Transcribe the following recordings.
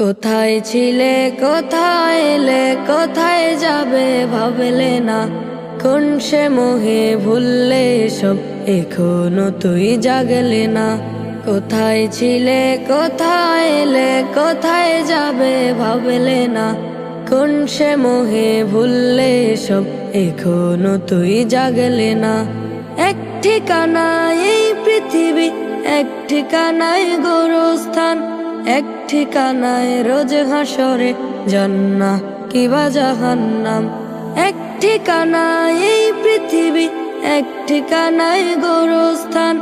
কোথায় ছিলে, কোথায় এলে, কোথায় যাবে ভাবলে না। কোন সে মোহে ভুললে সব এখনও তুই জাগলে না। কোথায় ছিলে, কোথায় এলে, কোথায় যাবে ভাবলে না। কোন সে মোহে ভুললে সব এখনও তুই জাগলে না। এক ঠিকানা এই পৃথিবী, এক ঠিকানায় গোরস্থান, এক ঠিকানায় রোজ হাসরে জন্না কিবা জাহান্নাম। এক ঠিকানায় এই পৃথিবী, এক ঠিকানায় গোরস্থান,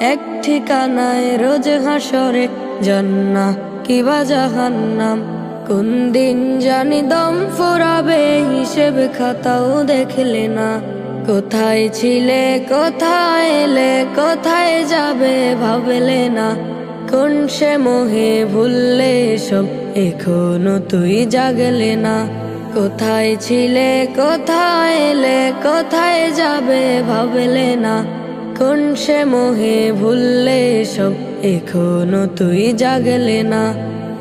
এক ঠিকানায় রোজ হাসরে জন্না কিবা জাহান্নাম। কোন দিন জানি দম ফোরাবে, হিসেব খাতাও দেখলে না। কোথায় ছিলে, কোথায় এলে, কোথায় যাবে ভাবলে না। কোন সে মোহে ভুললে সব? এখনও তুই জাগলে না। কোথায় ছিলে, কোথায় এলে, কোথায় যাবে ভাবলে না। কোন সে মোহে ভুললে সব? এখনও তুই জাগলে না।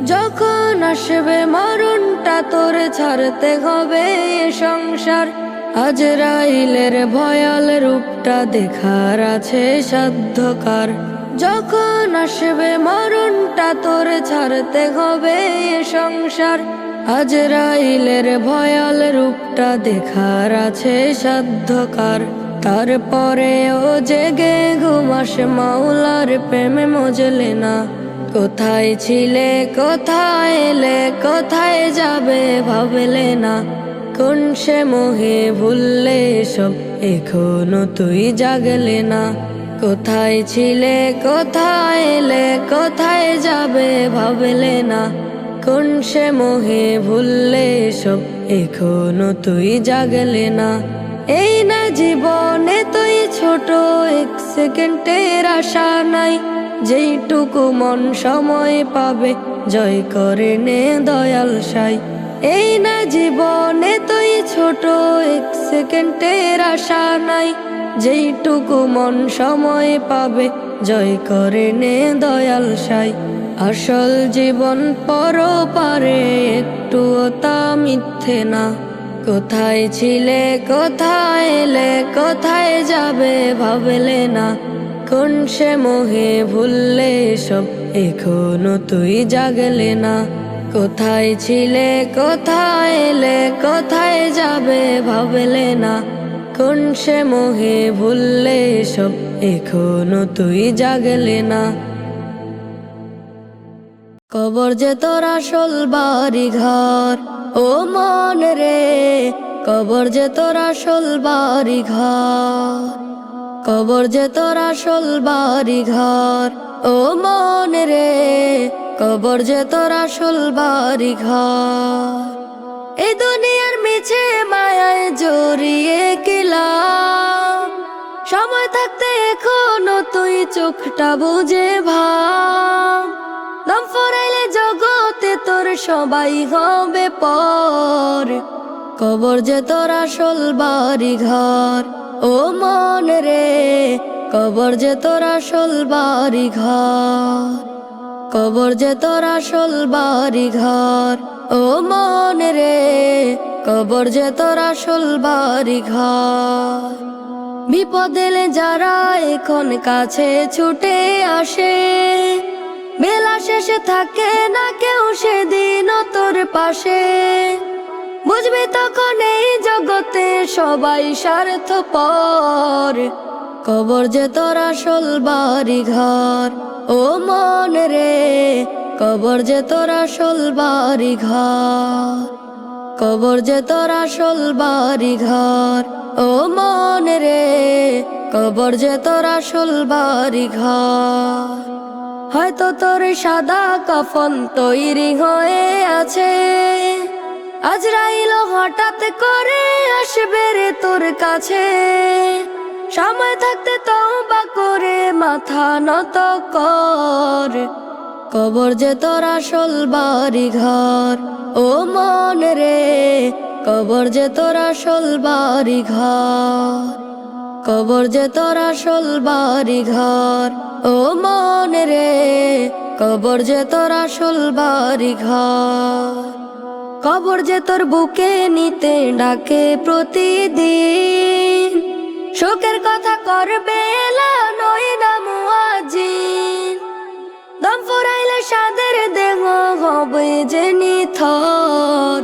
যখন আসবে মরণটা তোর ছাড়তে হবে সংসার। আজ রাইলের ভয়াল রূপটা দেখার আছে সাধ্যকার। যখন আসবে মরণটা তোর ছাড়তে হবে সংসার। আজ রাইলের ভয়াল রূপটা দেখার আছে সাধ্যকার। তারপরে ও জেগে ঘুমাস মাওলার প্রেমে মজলে না। কোথায় ছিলে, কোথায় এলে, কোথায় যাবে ভাবলে না। কোন সে মোহে ভুললে সব এখনও তুই জাগলে না। কোথায় ছিলে, কোথায় এলে, কোথায় যাবে ভাবলে না। কোন সে মোহে ভুললে সব, এখনও তুই জাগলে না। এই না জীবনে তুই ছোট, এক সেকেন্ডের আশা নাই। যেইটুকু মন সময় পাবে, জয় করে নে দয়াল সাই। এই না জীবনে তুই ছোট, এক সেকেন্ডের আশা নাই। যেইটুকু মন সময় পাবে, জয় করে নে দয়াল সাই। আসল জীবন পর পারে একটুও তা মিথ্যে না। কোথায় ছিলে, কোথায় এলে, কোথায় যাবে ভাবলে না। কোন সে মোহে ভুললে সব, এখনও তুই জাগলে না। কোথায় ছিলে, কোথায় এলে, কোথায় যাবে ভাবলে না। কোন সে মোহে ভুললে সব এখনও তুই জাগলে না। কবর যে তোর আসল বাড়ি ঘর ও মন রে, কবর যে তোর আসল বাড়ি ঘর কবর যে তোর আসল বাড়ি ঘর ও মন রে, কবর যে তোর আসল বাড়ি ঘর এই দুনিয়ার মিছে মায়ায় জড়িয়ে কিলাম সময় থাকতে এখনও তুই চোখটা বুঝে ভাব। দম ফরাইলে জগতে তোর সবাই হবে পর। কবর যে তোর আসল বাড়ি ঘর ও মন রে, কবর যে তোর আসল বাড়ি ঘর কবর যে তোর আসল বাড়ি ঘর ও মন রে, কবর যে তোর আসল বাড়ি ঘর বিপদেলে যারা এখন কাছে ছুটে আসে, বেলা শেষে থাকে না কেউ সেদিন তোর পাশে। বুঝবি তখন এই জগতে সবাই স্বার্থ পর কবর যে তোর আসল বাড়ি ঘর ও মন রে, কবর যে তোর আসল ঘর কবর যে তোর আসল ঘর ও মন রে, কবর যে তোর আসল ঘর হয়তো তোর সাদা কাফন তৈরি হয়ে আছে আজ রাইল হঠাৎ করে আসবে রে তোর কাছে। সময় থাকতে তওবা করে মাথা নত কর। কবর যে তোর আসল বাড়ি ঘর ও মন রে, কবর যে তোর আসল বাড়ি ঘর কবর যে তোর আসল বাড়ি ঘর ও মন রে, কবর যে তোর আসল বাড়ি ঘর কবর যে তোর বুকে নিতে ডাকে প্রতিদিন। শোকের কথা করবে নয় দম যে নিথর।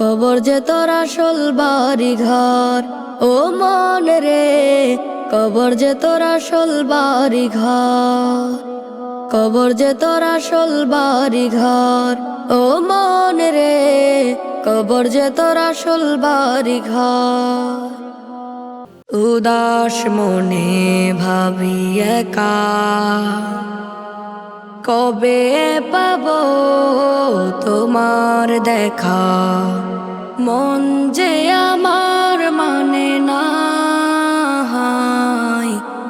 কবর যে তোর আসল বাড়ি ঘর ও মন রে, কবর যে তোর আসল বাড়ি ঘর কবর যে তোর আসল বাড়ি ঘর ও মন রে, কবর যে তোর আসল বাড়ি ঘর উদাস মনে ভাবি একা। কবে পাব তোমার দেখা? মন যে আমার মানে না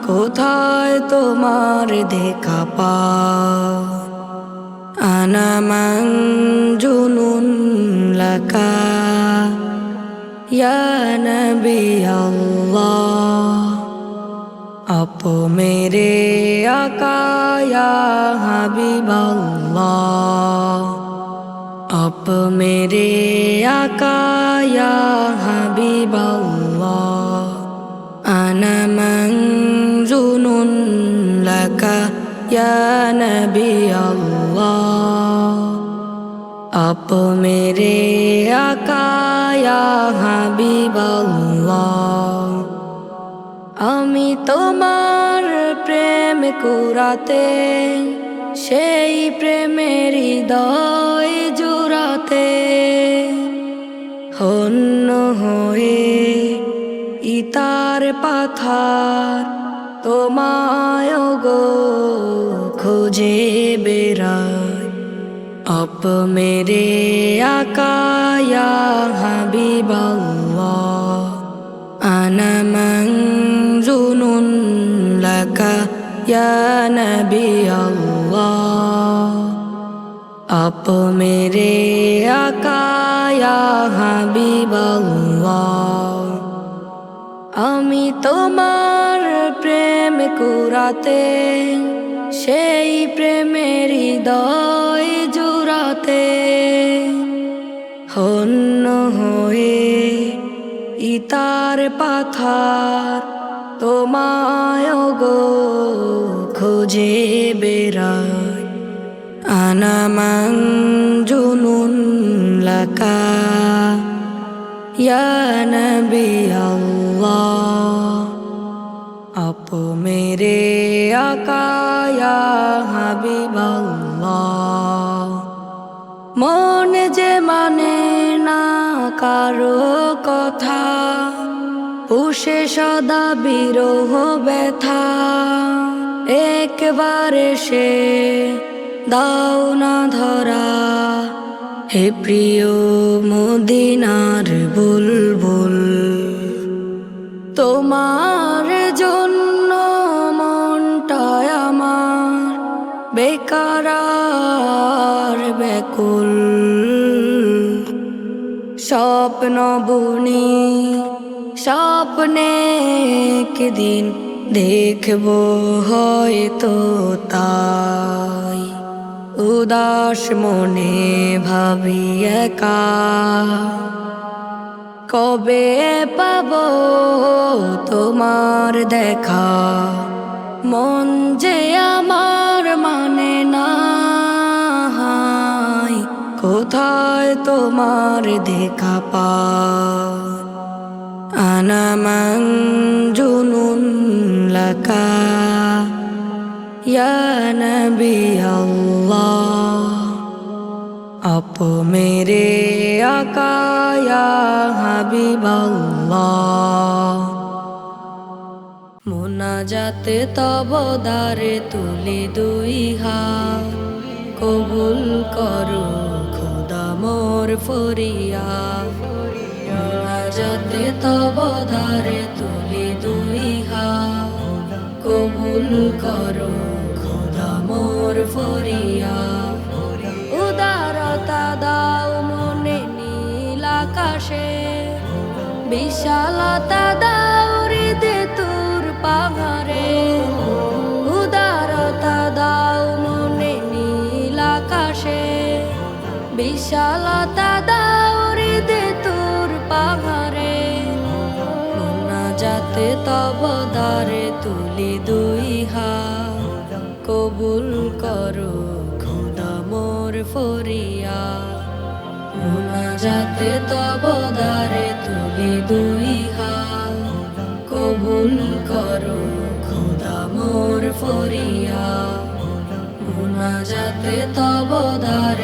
কোথায় তোমার দেখা পা আনামান জুনুন লাকা। ইয়া নবী আল্লাহ। মেরে আকা ইয়া হাবিব আল্লাহ আপ মেরে আকা ইয়া হাবিব আল্লাহ আনা মঞ্জুনুন লাকা, ইয়া নবী আল্লাহ আপ মেরে আকা ইয়া আমি তোমার প্রেম কুরাতে সেই প্রেমের হৃদয় জোড়াতে। হন্য হয়ে ইতার পাথার তোমায় গো খোঁজে বেড়ায় অপ মেরে আকায়া বাবা আনামা কা নবী আল্লাহ আপ মেরে আকা হাবিব আল্লাহ আমি তোমার প্রেম কুরাতে সেই প্রেমের হৃদয় জুড়াতে হন্য হয়ে ইতার পাথার তোমায় গো খোঁজে বেড়ায় আনা জুনুন লাকা। ইয়া নবী আল্লাহ। আপ মেরে আকা, ইয়া হাবিব মন যে মানে না কারও কথা। পুষে সদা বিরহ ব্যথা। একবারে সে দাও না ধরা। হে প্রিয় মদিনার বুলবুল, তোমার জন্য মনটায় আমার বেকার আর ব্যাকুল। স্বপ্ন বুনি স্বপ্নে একদিন দেখব হয়তো তাই। উদাস মনে ভাবি একা। কবে পাব তোমার দেখা? মন যে আমার মানে না কোথায় তোমার দেখা পা আনা মঞ্জুনুন লাকা নবী আল্লাহ আপ মেরে আকা হাবিব আল্লাহ মোনাজাতে তব দারে তুলি দুই হাত কবুল করো খোদা মোর ফরিয়া মোনাজাতে তব দারে তুলি দুই হাত। কবুল করো খোদা মোর ফরিয়া উদারতা দাও মনে নীল আকাশে। বিশালতা দাও হৃদয়ে দে তোর পাহাড়ে। উদারতা দাও মনে নীল আকাশে। বিশালতা দাও যাতে তব দ্বারে তুলি দুই হাত। কবুল করো খোদা মোর ফরিয়া যাতে তব দ্বারে তুলি দুই হাত। কবুল করো খোদা মোর ফরিয়া যাতে তব দ্বারে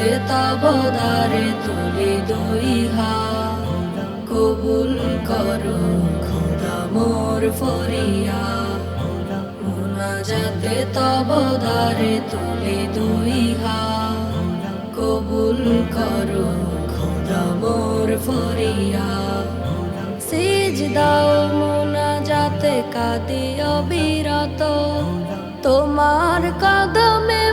যাতে তব দ্বারে তুলি দুই হাত? কবুল করো খোদা মোর ফরিয়া যাতে তব দ্বারে তুলি দুই হাত। কবুল করো খোদা মোর ফরিয়া সিজ দাও মোনা যাতে কাঁদি অবিরত তোমার কদমে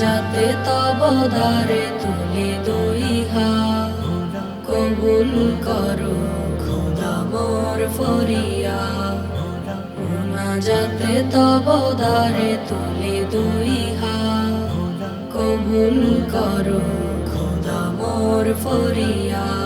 যাতে তব দ্বারে তুলি দুই কবুল করো খোদা মোর ফরিয়া। যাতে তব দ্বারে তুলি দুই কবুল করো খোদা মোর ফরিয়া।